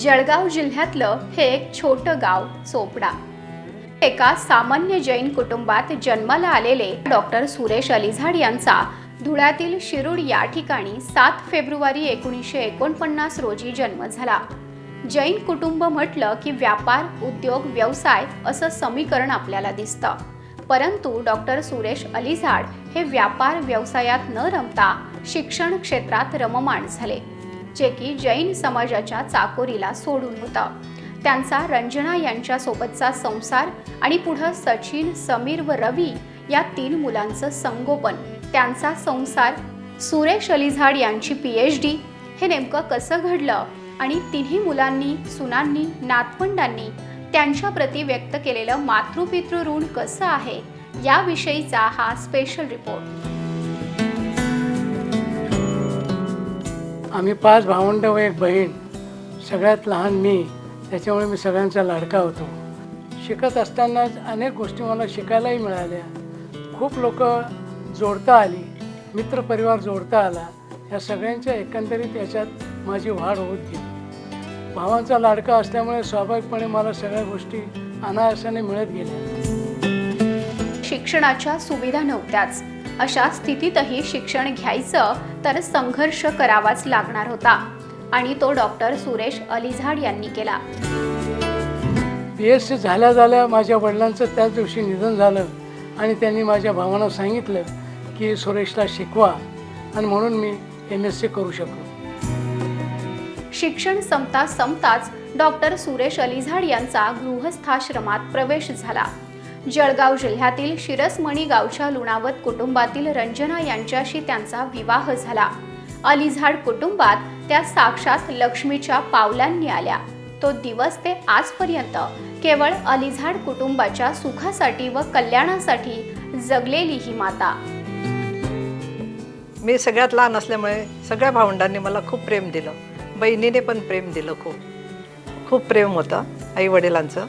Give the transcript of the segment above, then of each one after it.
जळगाव जिल्ह्यातलं हे एक छोटं गाव चोपडा. एका सामान्य जैन कुटुंबात जन्माला आलेले डॉक्टर सुरेश अलिझाड यांचा धुळ्यातील शिरूड या ठिकाणी सात फेब्रुवारी एकोणीसशे एकोणपन्नास रोजी जन्म झाला. जैन कुटुंब म्हटलं की व्यापार उद्योग व्यवसाय असं समीकरण आपल्याला दिसतं. परंतु डॉक्टर सुरेश अलिझाड हे व्यापार व्यवसायात न रमता शिक्षण क्षेत्रात रममाण झाले. जे की जैन समाजाच्या चाकोरीला सोडून होतं. त्यांचा रंजना यांच्यासोबतचा संसार आणि पुढं सचिन समीर व रवी या तीन मुलांचं संगोपन. त्यांचा संसार सुरेश अलिझाड यांची पी एच डी हे नेमकं कसं घडलं? आणि तिन्ही मुलांनी सुनांनी नातवंडांनी त्यांच्याप्रती व्यक्त केलेलं मातृपितृ ऋण कसं आहे? याविषयीचा हा स्पेशल रिपोर्ट आम्ही पाच भावंड व एक बहीण सगळ्यात लहान मी त्याच्यामुळे मी सगळ्यांचा लाडका होतो. शिकत असतानाच अनेक गोष्टी मला शिकायलाही मिळाल्या. खूप लोक जोडता आली मित्रपरिवार जोडता आला. या सगळ्यांच्या एकंदरीत याच्यात माझी वाढ होत गेली. भावांचा लाडका असल्यामुळे स्वाभाविकपणे मला सगळ्या गोष्टी अनायासाने मिळत गेल्या. शिक्षणाच्या सुविधा नव्हत्याच. अशा स्थितीतही शिक्षण घ्यायचं तर संघर्ष करावाच लागणार होता. आणि तो डॉक्टर सुरेश अलिझाड यांनी केला. पी एस सी झाल्या झाल्या माझ्या वडिलांचं त्याच दिवशी निधन झालं. आणि त्यांनी माझ्या भावांना सांगितलं की सुरेशला शिकवा आणि म्हणून मी एम एस सी करू शकलो. शिक्षण संपता संपताच डॉक्टर सुरेश अलिझाड यांचा गृहस्थाश्रमात प्रवेश झाला. जळगाव जिल्ह्यातील शिरसमणी गावच्या लुणावत कुटुंबातील रंजना यांच्याशी त्यांचा विवाह झाला. अलिझाड कुटुंबात त्या साक्षात लक्ष्मीच्या पावलांनी आल्या. तो दिवस ते आजपर्यंत केवळ अलिझाड कुटुंबाच्या सुखासाठी व कल्याणासाठी जगलेली ही माता. मी सगळ्यात लहान असल्यामुळे सगळ्या भावंडांनी मला खूप प्रेम दिलं. बहिणीने पण प्रेम दिलं खूप. खूप प्रेम होतं आई वडिलांचं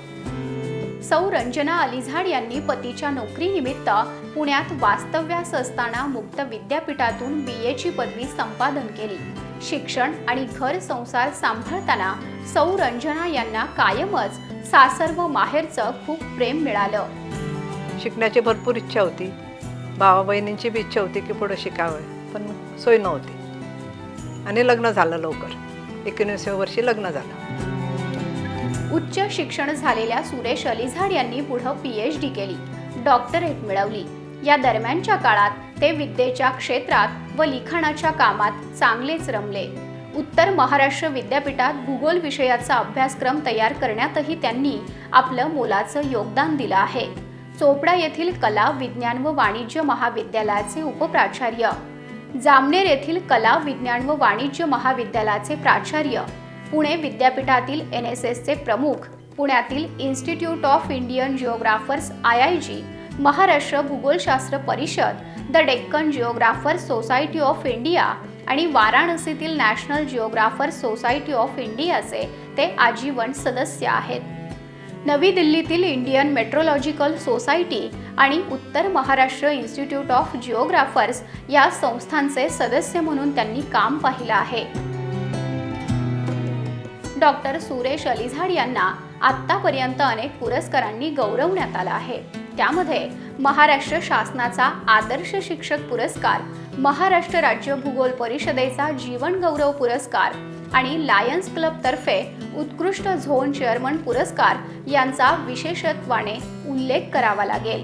सौ रंजना अलिझाड यांनी पतीच्या नोकरीनिमित्त पुण्यात वास्तव्यास असताना मुक्त विद्यापीठातून बी एची पदवी संपादन केली. शिक्षण आणि घर संसार सांभाळताना सौ रंजना यांना कायमच सासर व माहेरचं खूप प्रेम मिळालं. शिकण्याची भरपूर इच्छा होती. भावा बहिणींची बी इच्छा होती की पुढं शिकावं पण सोय नव्हती. आणि लग्न झालं लवकर. एकोणीसव्या वर्षी लग्न झालं. उच्च शिक्षण झालेल्या सुरेश अलिझाड यांनी पुढं पी एच डी केली. डॉक्टरेट मिळवली. या दरम्यानच्या काळात ते विद्येच्या क्षेत्रात व लिखाणाच्या कामात चांगलेच रमले. उत्तर महाराष्ट्र विद्यापीठात भूगोल विषयाचा अभ्यासक्रम तयार करण्यातही त्यांनी आपलं मोलाचं योगदान दिलं आहे. चोपडा येथील कला विज्ञान व वाणिज्य महाविद्यालयाचे उपप्राचार्य. जामनेर येथील कला विज्ञान व वाणिज्य महाविद्यालयाचे प्राचार्य. पुणे विद्यापीठातील एन एस एसचे प्रमुख पुण्यातील institute of Indian geographers I I G Maharashtra भूगोलशास्त्र परिषद the Deccan geographer society of India आणि वाराणसीतील नॅशनल जिओग्राफर सोसायटी ऑफ इंडियाचे ते आजीवन सदस्य आहेत. नवी दिल्लीतील इंडियन मेट्रोलॉजिकल सोसायटी आणि उत्तर महाराष्ट्र इन्स्टिट्यूट ऑफ जिओग्राफर्स या संस्थांचे सदस्य म्हणून त्यांनी काम पाहिलं आहे. डॉक्टर सुरेश अलिझाड यांना आत्तापर्यंत अनेक पुरस्कारांनी गौरवण्यात आला आहे. त्यामध्ये महाराष्ट्र शासनाचा आदर्श शिक्षक पुरस्कार महाराष्ट्र राज्य भूगोल परिषदेचा जीवन गौरव पुरस्कार आणि लायन्स क्लबतर्फे उत्कृष्ट झोन चेअरमन पुरस्कार यांचा विशेषत्वाने उल्लेख करावा लागेल.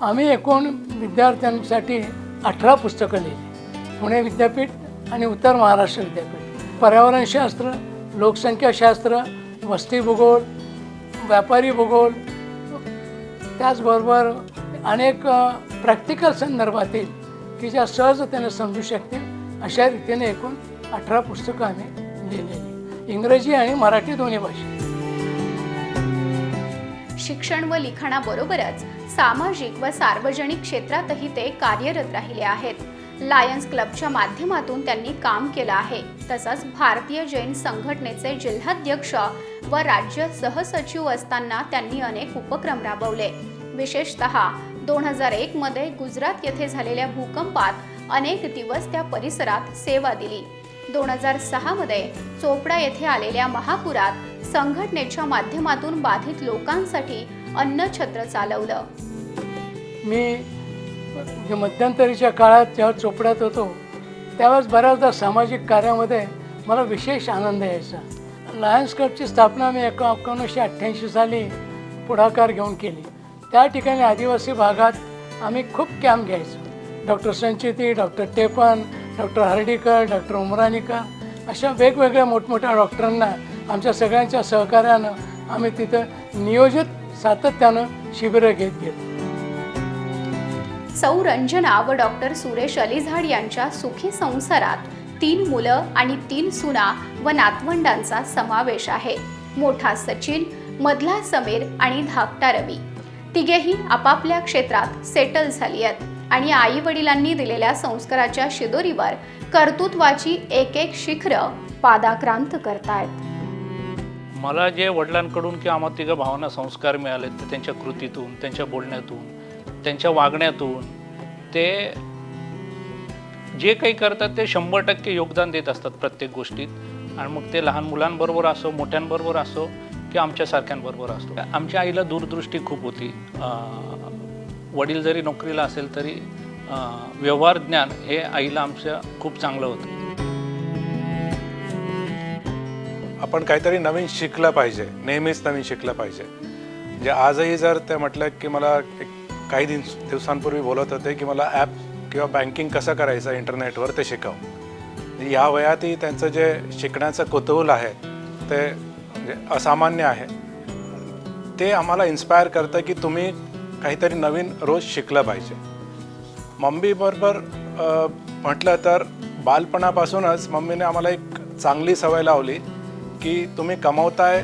आम्ही एकूण विद्यार्थ्यांसाठी अठरा पुस्तकं लिहिली. पुणे विद्यापीठ आणि उत्तर महाराष्ट्र विद्यापीठ. पर्यावरणशास्त्र लोकसंख्याशास्त्र वस्ती भूगोल व्यापारी भूगोल त्याचबरोबर अनेक प्रॅक्टिकल संदर्भातील की ज्या सहजतेने समजू शकतील अशा रीतीने एकूण अठरा पुस्तकं आम्ही लिहिलेली. इंग्रजी आणि मराठी दोन्ही भाषेत शिक्षण व लिखाणाबरोबरच सामाजिक व सार्वजनिक क्षेत्रातही ते कार्यरत राहिले आहेत. लायन्स क्लबच्या माध्यमातून त्यांनी काम केलं आहे. तसंच भारतीय जैन संघटनेचे जिल्हाध्यक्ष व राज्य सहसचिव असताना त्यांनी अनेक उपक्रम राबवले. विशेषतः दोन हजार एकमध्ये गुजरात येथे झालेल्या भूकंपात अनेक दिवस त्या परिसरात सेवा दिली. दोन हजार सहामध्ये चोपडा येथे आलेल्या महापुरात संघटनेच्या माध्यमातून बाधित लोकांसाठी अन्नछत्र चालवलं. मी मध्यंतरीच्या काळात जेव्हा चोपड्यात होतो त्यावेळेस बऱ्याचदा सामाजिक कार्यामध्ये मला विशेष आनंद यायचा. लायन्स क्लबची स्थापना मी एका एकोणीसशे अठ्ठ्याऐंशी साली पुढाकार घेऊन केली. त्या ठिकाणी आदिवासी भागात आम्ही खूप कॅम्प घ्यायचो. Doctor Sanchiti doctor Tepan doctor Hardikar doctor Umranikar अशा वेगवेगळ्या मोठमोठ्या डॉक्टरांना आमच्या सगळ्यांच्या सहकार्यानं आम्ही तिथं नियोजित सातत्यानं शिबिरं घेत गेलो. सौ रंजना व डॉक्टर सुरेश अलिझाड यांच्या सुखी संसारात तीन मुलं आणि तीन सुना व नातवंडांचा समावेश आहे. मोठा सचिन मधला समीर आणि धाकटा रवी. तिघेही आपापल्या क्षेत्रात सेटल झाली आहेत आणि आई वडिलांनी दिलेल्या संस्काराच्या शिदोरीवर कर्तृत्वाची एक एक शिखरं पादाक्रांत करतायत. मला जे वडिलांकडून किंवा आम्हा तिघं भावना संस्कार मिळाले ते त्यांच्या कृतीतून त्यांच्या बोलण्यातून त्यांच्या वागण्यातून ते जे काही करतात ते शंभर टक्के योगदान देत असतात प्रत्येक गोष्टीत. आणि मग ते लहान मुलांबरोबर असो मोठ्यांबरोबर असो किंवा आमच्यासारख्यांबरोबर असो. आमच्या आईला दूरदृष्टी खूप होती. वडील जरी नोकरीला असेल तरी व्यवहार ज्ञान हे आईला आमच्या खूप चांगलं होतं. आपण काहीतरी नवीन शिकलं पाहिजे. नेहमीच नवीन शिकलं पाहिजे. म्हणजे आजही जर ते म्हटलं की मला एक काही दिवस दिवसांपूर्वी बोलत होते की मला ॲप किंवा बँकिंग कसं करायचं इंटरनेटवर ते शिकव. म्हणजे या वयातही त्यांचं जे शिकण्याचं कुतूहल आहे ते म्हणजे असामान्य आहे. ते आम्हाला इन्स्पायर करतं की तुम्ही काहीतरी नवीन रोज शिकलं पाहिजे. मम्मीबरोबर म्हटलं तर बालपणापासूनच मम्मीने आम्हाला एक चांगली सवय लावली की तुम्ही कमवताय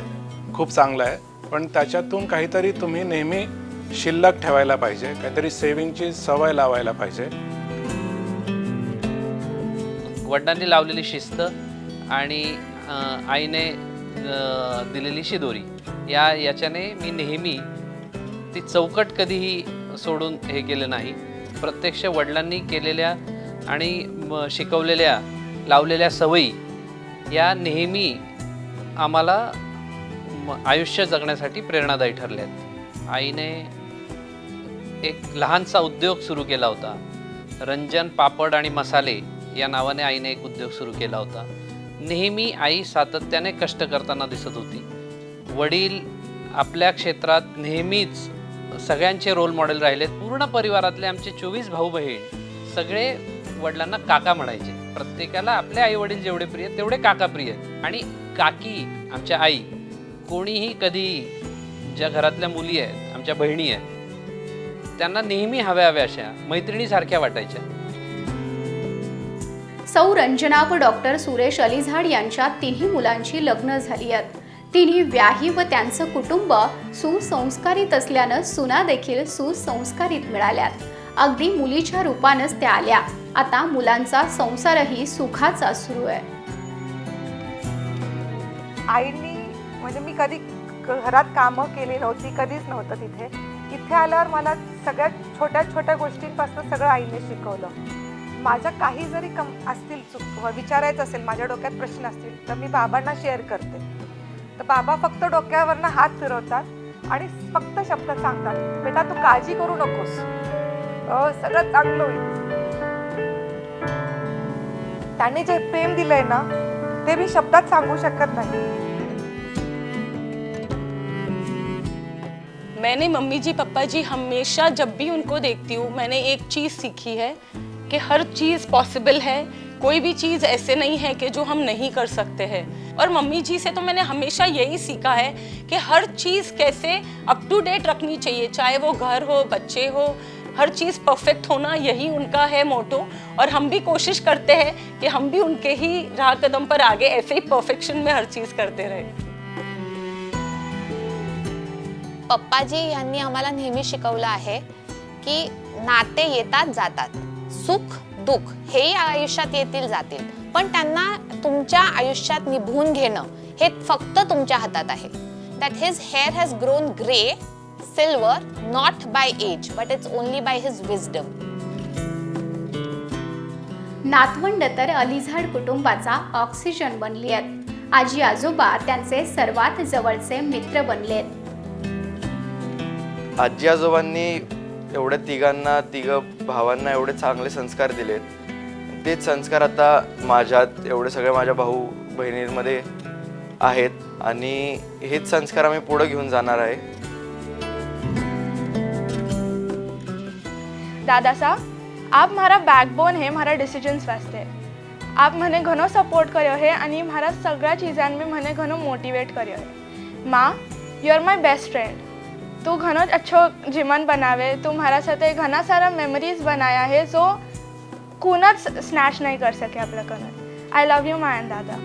खूप चांगलं आहे. पण त्याच्यातून काहीतरी तुम्ही नेहमी शिल्लक ठेवायला पाहिजे काहीतरी सेविंगची सवय लावायला पाहिजे. वडिलांनी लावलेली शिस्त आणि अं, आईने अं, दिलेली शिदोरी या याच्याने मी नेहमी ती चौकट कधीही सोडून हे केलं नाही. प्रत्यक्ष वडिलांनी केलेल्या आणि म, शिकवलेल्या लावलेल्या सवयी या नेहमी आम्हाला म, आयुष्य जगण्यासाठी प्रेरणादायी ठरल्या आहेत आईने एक लहानसा उद्योग सुरू केला होता. रंजन पापड आणि मसाले या नावाने आईने एक उद्योग सुरू केला होता. नेहमी आई सातत्याने कष्ट करताना दिसत होती. वडील आपल्या क्षेत्रात नेहमीच सगळ्यांचे रोल मॉडेल राहिलेत. पूर्ण परिवारातले आमचे चोवीस भाऊ बहीण सगळे वडिलांना काका म्हणायचे. प्रत्येकाला आपले आई वडील जेवढे प्रिय तेवढे काका प्रिय आणि काकी आमच्या आई कोणीही कधी ज्या घरातल्या मुली आहेत आमच्या बहिणी आहेत त्यांना नेहमी हव्या हव्या अशा मैत्रिणीसारख्या वाटायच्या. सौ रंजना व डॉक्टर सुरेश अलिझाड यांच्या तिन्ही मुलांची लग्न झाली आहेत. तिन्ही व्याही व त्यांचं कुटुंब सुसंस्कारित असल्यानं सुना देखील सुसंस्कारित मिळाल्यात. अगदी मुलीच्या रूपानंच त्या आल्या. आता मुलांचा संसारही सुखाचा सुरू आहे. आईनी म्हणजे मी कधी घरात कामं केली नव्हती कधीच नव्हतं तिथे. इथे आल्यावर मला सगळ्यात छोट्या छोट्या गोष्टींपासून सगळं आईने शिकवलं. माझ्या काही जरी कम असतील चुक विचारायचं असेल माझ्या डोक्यात प्रश्न असतील तर मी बाबांना शेअर करते. तर बाबा फक्त डोक्यावरनं हात फिरवतात आणि फक्त शब्द सांगतात बेटा तू काळजी करू नकोस. सगळं चांगलं होईल. त्यांनी जे प्रेम दिलंय ना ते मी शब्दात सांगू शकत नाही. मैंने मम्मी जी, पापा जी हमेशा जब भी उनको देखती हूँ, मैंने एक चीज़ सीखी है कि हर चीज़ पॉसिबल है। कोई भी चीज़ ऐसे नहीं है कि जो हम नहीं कर सकते हैं। और मम्मी जी से तो मैंने हमेशा यही सीखा है कि हर चीज़ कैसे अप टू डेट रखनी चाहिए, चाहे वो घर हो, बच्चे हो, हर चीज़ परफेक्ट होना यही उनका है मोटो और हम भी कोशिश करते हैं कि हम भी उनके ही राह कदम पर आगे ऐसे ही परफेक्शन में हर चीज़ करते रहें। पप्पाजी यांनी आम्हाला नेहमी शिकवलं आहे की नाते येतात जातात. सुख दुःख हेही आयुष्यात येतील जातील. पण त्यांना तुमच्या आयुष्यात निभून घेणं हे फक्त तुमच्या हातात आहे. That his hair has grown grey silver not by age but it's only by his wisdom नातवंड तर अलिझाड कुटुंबाचा ऑक्सिजन बनली आहेत. आजी आजोबा त्यांचे सर्वात जवळचे मित्र बनले आहेत. आजी आजोबांनी एवढ्या तिघांना तिघ भावांना एवढे चांगले संस्कार दिलेत तेच संस्कार आता माझ्यात एवढे सगळे माझ्या भाऊ बहिणींमध्ये आहेत आणि हेच संस्कार आम्ही पुढे घेऊन जाणार आहे दादा साहब आप मारा बैकबोन है मारा डिसीजन्स वास्ते आप मने घणो सपोर्ट કર્યો है आणि મારા સગળા ચીજાન में મને ઘણો મોટિવેટ કર્યો है માં you are my best friend तू घणो अच्छो जिमन बनावे तू हमारा साथ घना सारा मेमरीज बनाया आहे जो कूनच स्नॅश नाही कर सके आपल्या कनत आय लव्ह यू मायन दादा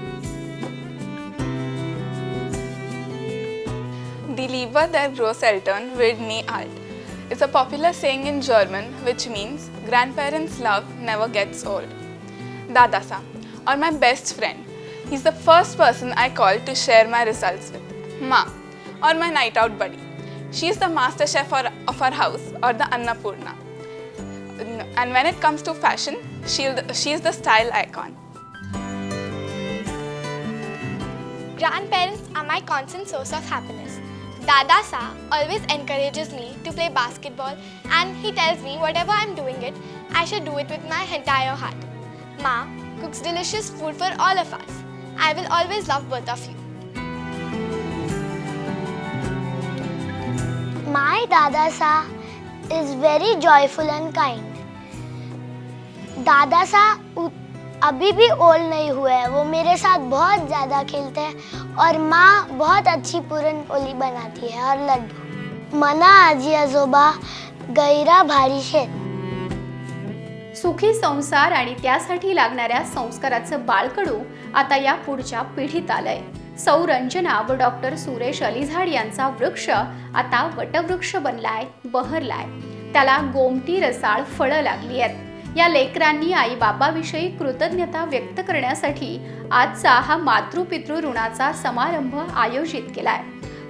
Deliver Liebe der Großeltern wird nie alt. It's a popular saying in German which means grandparents' love never gets old. Dadasa, or my best friend, he's the first person I call to share my results with. Ma, or my night out buddy. She's the master chef of our house or the Annapurna. And when it comes to fashion, she is the style icon. Grandparents are my constant source of happiness. Dada Sa always encourages me to play basketball and he tells me whatever I'm doing it, I should do it with my entire heart. Ma cooks delicious food for all of us. I will always love both of you. My Dada Sa is very joyful and kind. दादा सा उ- अभी भी old नहीं हुए हैं। वो मेरे साथ बहुत ज़्यादा खेलते हैं और माँ बहुत अच्छी पूरन पोली बनाती है और लड्डू। मना आजी आजोबा गैरा भारी शेत सुखी संसार आणि त्यासाठी लागणाऱ्या संस्काराचं बाळकडू आता या पुढच्या पिढीत आलंय. सौरंजना व डॉक्टर सुरेश अलिझाड यांचा वृक्ष आता वटवृक्ष बनलाय बहरलाय. त्याला गोमटी रसाळ फळं लागली आहेत. या लेकरांनी आई बाबाविषयी कृतज्ञता व्यक्त करण्यासाठी आजचा हा मातृपितृ ऋणाचा समारंभ आयोजित केलाय.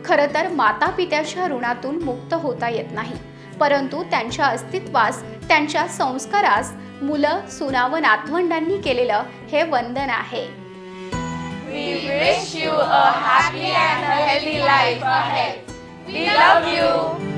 खरं तर माता पित्याच्या ऋणातून मुक्त होता येत नाही. परंतु त्यांच्या अस्तित्वास त्यांच्या संस्कारास मुलं सुना व नातवंडांनी केलेलं हे वंदन आहे. We wish you a happy and a healthy life ahead. We love you.